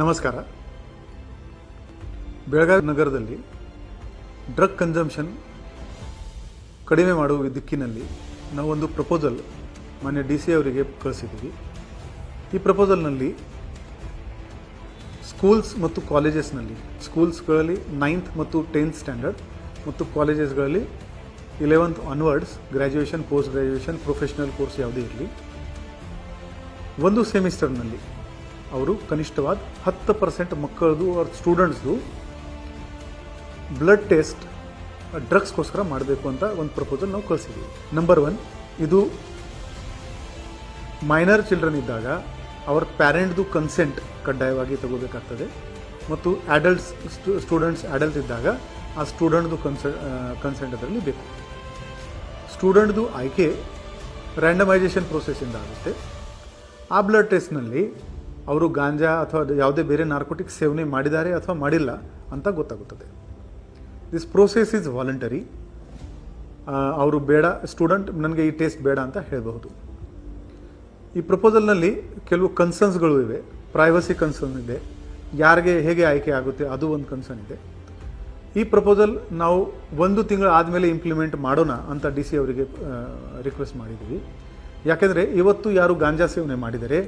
ನಮಸ್ಕಾರ. ಬೆಳಗಾವಿ ನಗರದಲ್ಲಿ drug consumption ಕಡಿಮೆ ಮಾಡುವ ದಿಕ್ಕಿನಲ್ಲಿ ನಾವೊಂದು ಪ್ರಪೋಸಲ್ ಮಾನ್ಯ ಡಿ ಸಿ ಅವರಿಗೆ ಕಳಿಸಿದ್ದೀವಿ. ಈ ಪ್ರಪೋಸಲ್ನಲ್ಲಿ ಸ್ಕೂಲ್ಸ್ ಮತ್ತು ಕಾಲೇಜಸ್ನಲ್ಲಿ, ಸ್ಕೂಲ್ಸ್ಗಳಲ್ಲಿ ನೈನ್ತ್ ಮತ್ತು ಟೆಂತ್ ಸ್ಟ್ಯಾಂಡರ್ಡ್ ಮತ್ತು ಕಾಲೇಜಸ್ಗಳಲ್ಲಿ eleventh onwards graduation, post graduation, professional course ಯಾವುದೇ ಇರಲಿ. ಒಂದು ಸೆಮಿಸ್ಟರ್ನಲ್ಲಿ ಅವರು ಕನಿಷ್ಠವಾದ ಹತ್ತು ಪರ್ಸೆಂಟ್ ಮಕ್ಕಳದು ಅವ್ರ ಸ್ಟೂಡೆಂಟ್ಸ್ದು ಬ್ಲಡ್ ಟೆಸ್ಟ್ ಡ್ರಗ್ಸ್ಗೋಸ್ಕರ ಮಾಡಬೇಕು ಅಂತ ಒಂದು ಪ್ರಪೋಸಲ್ ನಾವು ಕಳಿಸಿದ್ದೀವಿ ನಂಬರ್ ಒನ್ ಇದು ಮೈನರ್ ಚಿಲ್ಡ್ರನ್ ಇದ್ದಾಗ ಅವ್ರ ಪ್ಯಾರೆಂಟ್ದು ಕನ್ಸೆಂಟ್ ಕಡ್ಡಾಯವಾಗಿ ತಗೋಬೇಕಾಗ್ತದೆ. ಮತ್ತು ಆ್ಯಡಲ್ಟ್ಸ್ ಸ್ಟೂಡೆಂಟ್ಸ್ ಅಡಲ್ಟ್ ಇದ್ದಾಗ ಆ ಸ್ಟೂಡೆಂಟ್ದು ಕನ್ಸ ಕನ್ಸೆಂಟ್ ಅದರಲ್ಲಿ ಬೇಕು. ಸ್ಟೂಡೆಂಟ್ದು ಆಯ್ಕೆ ರ್ಯಾಂಡಮೈಸೇಷನ್ ಪ್ರೊಸೆಸ್ಸಿಂದ ಆಗುತ್ತೆ. ಆ ಬ್ಲಡ್ ಟೆಸ್ಟ್ನಲ್ಲಿ ಅವರು ಗಾಂಜಾ ಅಥವಾ ಯಾವುದೇ ಬೇರೆ ನಾರ್ಕೋಟಿಕ್ ಸೇವನೆ ಮಾಡಿದ್ದಾರೆ ಅಥವಾ ಮಾಡಿಲ್ಲ ಅಂತ ಗೊತ್ತಾಗುತ್ತದೆ. ದಿಸ್ ಪ್ರೋಸೆಸ್ ಈಸ್ ವಾಲಂಟರಿ ಅವರು ಬೇಡ ಸ್ಟೂಡೆಂಟ್ ನನಗೆ ಈ ಟೇಸ್ಟ್ ಬೇಡ ಅಂತ ಹೇಳಬಹುದು. ಈ ಪ್ರಪೋಸಲ್ನಲ್ಲಿ ಕೆಲವು ಕನ್ಸರ್ನ್ಸ್ಗಳು ಇವೆ. ಪ್ರೈವಸಿ ಕನ್ಸರ್ನ್ ಇದೆ. ಯಾರಿಗೆ ಹೇಗೆ ಆಯ್ಕೆ ಆಗುತ್ತೆ ಅದು ಒಂದು ಕನ್ಸರ್ನ್ ಇದೆ. ಈ ಪ್ರಪೋಸಲ್ ನಾವು ಒಂದು ತಿಂಗಳು ಆದಮೇಲೆ ಇಂಪ್ಲಿಮೆಂಟ್ ಮಾಡೋಣ ಅಂತ ಡಿ ಸಿ ಅವರಿಗೆ ರಿಕ್ವೆಸ್ಟ್ ಮಾಡಿದ್ದೀವಿ. ಯಾಕೆಂದರೆ ಇವತ್ತು ಯಾರು ಗಾಂಜಾ ಸೇವನೆ ಮಾಡಿದರೆ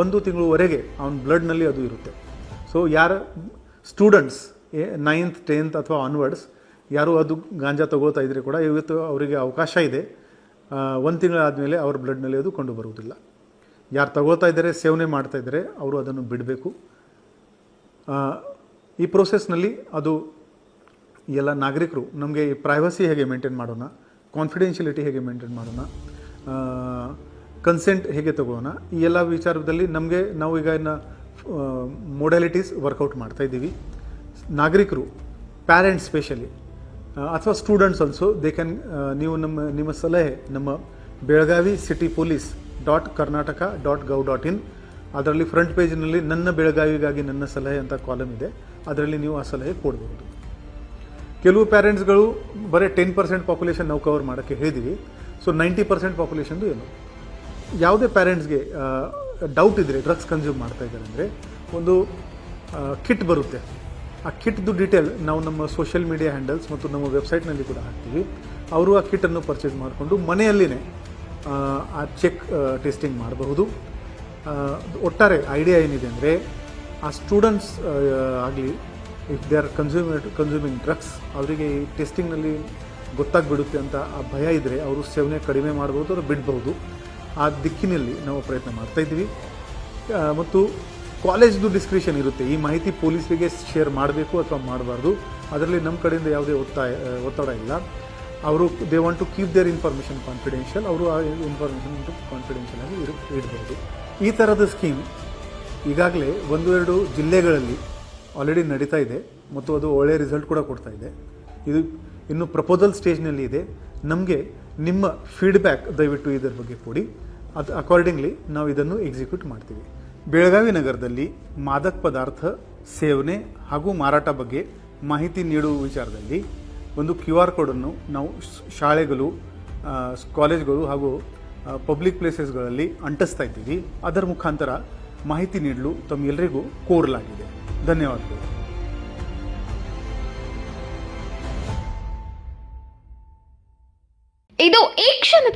ಒಂದು ತಿಂಗಳವರೆಗೆ ಅವನ ಬ್ಲಡ್ನಲ್ಲಿ ಅದು ಇರುತ್ತೆ. ಸೊ ಯಾರ ಸ್ಟೂಡೆಂಟ್ಸ್ ನೈನ್ತ್ ಟೆಂತ್ ಅಥವಾ ಆನ್ವರ್ಡ್ಸ್ ಯಾರು ಅದು ಗಾಂಜಾ ತಗೋತಾ ಇದ್ರೆ ಕೂಡ ಇವತ್ತು ಅವರಿಗೆ ಅವಕಾಶ ಇದೆ. ಒಂದು ತಿಂಗಳಾದಮೇಲೆ ಅವ್ರ ಬ್ಲಡ್ನಲ್ಲಿ ಅದು ಕಂಡು ಬರುವುದಿಲ್ಲ ಯಾರು ತಗೋತಾ ಇದ್ದಾರೆ, ಸೇವನೆ ಮಾಡ್ತಾ ಇದ್ದಾರೆ, ಅವರು ಅದನ್ನು ಬಿಡಬೇಕು. ಈ ಪ್ರೋಸೆಸ್ನಲ್ಲಿ ಅದು ಎಲ್ಲ ನಾಗರಿಕರು ನಮಗೆ ಪ್ರೈವಸಿ ಹೇಗೆ ಮೇಂಟೈನ್ ಮಾಡೋಣ ಕಾನ್ಫಿಡೆನ್ಷಿಯಲಿಟಿ ಹೇಗೆ ಮೇಂಟೈನ್ ಮಾಡೋಣ ಕನ್ಸೆಂಟ್ ಹೇಗೆ ತಗೊಳ್ಳೋಣ? ಈ ಎಲ್ಲ ವಿಚಾರದಲ್ಲಿ ನಮಗೆ ನಾವು ಈಗ ಇನ್ನು ಮೊಡಾಲಿಟೀಸ್ ವರ್ಕೌಟ್ ಮಾಡ್ತಾ ಇದ್ದೀವಿ. ನಾಗರಿಕರು ಪ್ಯಾರೆಂಟ್ಸ್ ಸ್ಪೆಷಲಿ ಅಥವಾ ಸ್ಟೂಡೆಂಟ್ಸ್ ಆಲ್ಸೋ ದೇ ಕ್ಯಾನ್ ನೀವು ನಮ್ಮ, ನಿಮ್ಮ ಸಲಹೆ, ನಮ್ಮ Belagavi city police dot Karnataka dot gov dot in ಅದರಲ್ಲಿ ಫ್ರಂಟ್ ಪೇಜ್ನಲ್ಲಿ ನನ್ನ ಬೆಳಗಾವಿಗಾಗಿ ನನ್ನ ಸಲಹೆ ಅಂತ ಕಾಲಮ್ ಇದೆ. ಅದರಲ್ಲಿ ನೀವು ಆ ಸಲಹೆ ಕೊಡಬಹುದು ಕೆಲವು ಪ್ಯಾರೆಂಟ್ಸ್ಗಳು ಬರೀ ಟೆನ್ ಪರ್ಸೆಂಟ್ ಪಾಪ್ಯುಲೇಷನ್ ನಾವು ಕವರ್ ಮಾಡೋಕ್ಕೆ ಹೇಳಿದ್ದೀವಿ ಸೊ ನೈಂಟಿ ಪರ್ಸೆಂಟ್ ಪಾಪ್ಯುಲೇಷನ್ದು ಏನು? ಯಾವುದೇ ಪ್ಯಾರೆಂಟ್ಸ್ಗೆ ಡೌಟ್ ಇದ್ದರೆ ಡ್ರಗ್ಸ್ ಕನ್ಸ್ಯೂಮ್ ಮಾಡ್ತಾ ಇದ್ದಾರೆ ಅಂದರೆ, ಒಂದು ಕಿಟ್ ಬರುತ್ತೆ. ಆ ಕಿಟ್ದು ಡೀಟೇಲ್ ನಾವು ನಮ್ಮ ಸೋಷಿಯಲ್ ಮೀಡಿಯಾ ಹ್ಯಾಂಡಲ್ಸ್ ಮತ್ತು ನಮ್ಮ ವೆಬ್ಸೈಟ್ನಲ್ಲಿ ಕೂಡ ಹಾಕ್ತೀವಿ. ಅವರು ಆ ಕಿಟ್ಟನ್ನು ಪರ್ಚೇಸ್ ಮಾಡಿಕೊಂಡು ಮನೆಯಲ್ಲಿನೇ, ಆ ಚೆಕ್ ಟೆಸ್ಟಿಂಗ್ ಮಾಡಬಹುದು. ಒಟ್ಟಾರೆ ಐಡಿಯಾ ಏನಿದೆ ಅಂದರೆ, ಆ ಸ್ಟೂಡೆಂಟ್ಸ್ ಆಗಲಿ if they are consume consuming drugs ಅವರಿಗೆ ಈ ಟೆಸ್ಟಿಂಗ್ನಲ್ಲಿ ಗೊತ್ತಾಗ್ಬಿಡುತ್ತೆ ಅಂತ ಆ ಭಯ ಇದ್ದರೆ ಅವರು ಸೇವನೆ ಕಡಿಮೆ ಮಾಡ್ಬೋದು ಅಥವಾ ಬಿಡ್ಬೋದು. ಆ ದಿಕ್ಕಿನಲ್ಲಿ ನಾವು ಪ್ರಯತ್ನ ಮಾಡ್ತಾ ಇದ್ವಿ ಮತ್ತು ಕಾಲೇಜ್ದು ಡಿಸ್ಕ್ರಿಷನ್ ಇರುತ್ತೆ. ಈ ಮಾಹಿತಿ ಪೊಲೀಸರಿಗೆ ಶೇರ್ ಮಾಡಬೇಕು ಅಥವಾ ಮಾಡಬಾರ್ದು. ಅದರಲ್ಲಿ ನಮ್ಮ ಕಡೆಯಿಂದ ಯಾವುದೇ ಒತ್ತಾಯ ಒತ್ತಡ ಇಲ್ಲ. ಅವರು they want to keep their information confidential ಅವರು ಆ ಇನ್ಫಾರ್ಮೇಷನ್ ಕಾನ್ಫಿಡೆನ್ಷಿಯಲ್ ಆಗಿ ಇರು ಇಡಬಹುದು ಈ ಥರದ ಸ್ಕೀಮ್ ಈಗಾಗಲೇ ಒಂದು, ಎರಡು ಜಿಲ್ಲೆಗಳಲ್ಲಿ ಆಲ್ರೆಡಿ ನಡೀತಾ ಇದೆ. ಮತ್ತು ಅದು ಒಳ್ಳೆಯ ರಿಸಲ್ಟ್ ಕೂಡ ಕೊಡ್ತಾ ಇದೆ. ಇದು ಇನ್ನು ಪ್ರಪೋಸಲ್ ಸ್ಟೇಜ್ನಲ್ಲಿ ಇದೆ. ನಮಗೆ ನಿಮ್ಮ ಫೀಡ್ಬ್ಯಾಕ್ ದಯವಿಟ್ಟು ಇದರ ಬಗ್ಗೆ ಕೊಡಿ. ಅದು ಅಕಾರ್ಡಿಂಗ್ಲಿ ನಾವು ಇದನ್ನು ಎಕ್ಸಿಕ್ಯೂಟ್ ಮಾಡ್ತೀವಿ. ಬೆಳಗಾವಿ ನಗರದಲ್ಲಿ ಮಾದಕ ಪದಾರ್ಥ ಸೇವನೆ ಹಾಗೂ ಮಾರಾಟ ಬಗ್ಗೆ ಮಾಹಿತಿ ನೀಡುವ ವಿಚಾರದಲ್ಲಿ ಒಂದು ಕ್ಯೂ ಆರ್ ಕೋಡನ್ನು ನಾವು ಶಾಲೆಗಳು ಕಾಲೇಜ್ಗಳು ಹಾಗೂ ಪಬ್ಲಿಕ್ ಪ್ಲೇಸಸ್ಗಳಲ್ಲಿ ಅಂಟಿಸ್ತಾ ಇದ್ದೀವಿ. ಅದರ ಮುಖಾಂತರ ಮಾಹಿತಿ ನೀಡಲು ತಮ್ಮೆಲ್ಲರಿಗೂ ಕೋರಲಾಗಿದೆ. ಧನ್ಯವಾದಗಳು.